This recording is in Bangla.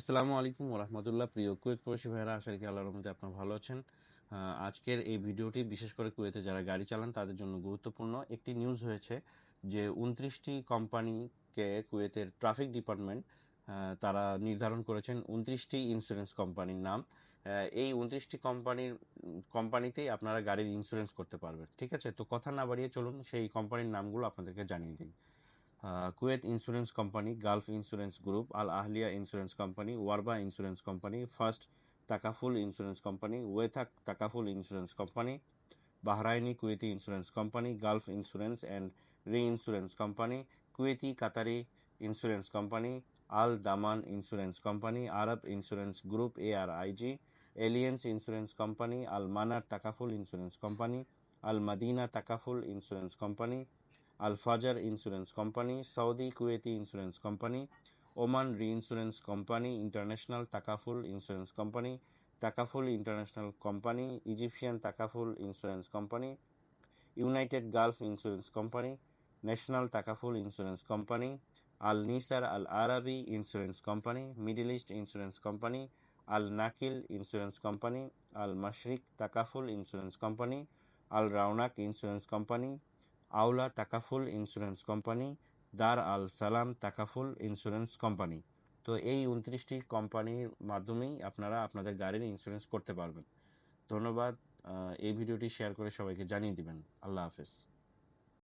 আসসালামু আলাইকুম ওরহমতুল্লাহ। প্রিয় কুয়েত প্রবাসী ভাইয়েরা, আশা রাখি আল্লাহর রহমতে আপনারা ভালো আছেন। আজকের এই ভিডিওটি বিশেষ করে কুয়েতে যারা গাড়ি চালান, তাদের জন্য গুরুত্বপূর্ণ। একটি নিউজ হয়েছে যে উনত্রিশটি কোম্পানিকে কুয়েতের ট্রাফিক ডিপার্টমেন্ট তারা নির্ধারণ করেছেন উনত্রিশটি ইন্স্যুরেন্স কোম্পানির নাম। এই উনত্রিশটি কোম্পানির কোম্পানিতেই আপনারা গাড়ির ইন্স্যুরেন্স করতে পারবেন। ঠিক আছে? তো কথা না বাড়িয়ে চলুন, সেই কোম্পানির নামগুলো আপনাদেরকে জানিয়ে দিই। Kuwait insurance company Gulf insurance group Al Ahlia insurance company Warba insurance company first Takaful insurance company Wethaq Takaful insurance company Bahraini Kuwaiti insurance company Gulf insurance and re insurance company Kuwaiti Qatari insurance company Al Daman insurance company Arab insurance group A R IG Alliance insurance company Al Manar Takaful insurance company Al Madina Takaful insurance company Al Fajr insurance company Saudi Kuwaiti insurance company Oman reinsurance company international Takaful insurance company Takaful international company Egyptian Takaful insurance company United Gulf insurance company national Takaful insurance company Al Nisar Al Arabi insurance company Middle East insurance company Al Nakheel insurance company Al Mashriq Takaful insurance company Al Raunaq insurance company Awla Takaful insurance company, Dar Al সালাম তাকাফুল ইন্স্যুরেন্স কোম্পানি। তো এই উনত্রিশটি কোম্পানির মাধ্যমেই আপনারা আপনাদের গাড়ির ইন্স্যুরেন্স করতে পারবেন। ধন্যবাদ এই ভিডিওটি শেয়ার করে সবাইকে জানিয়ে দিবেন। আল্লাহ হাফেজ।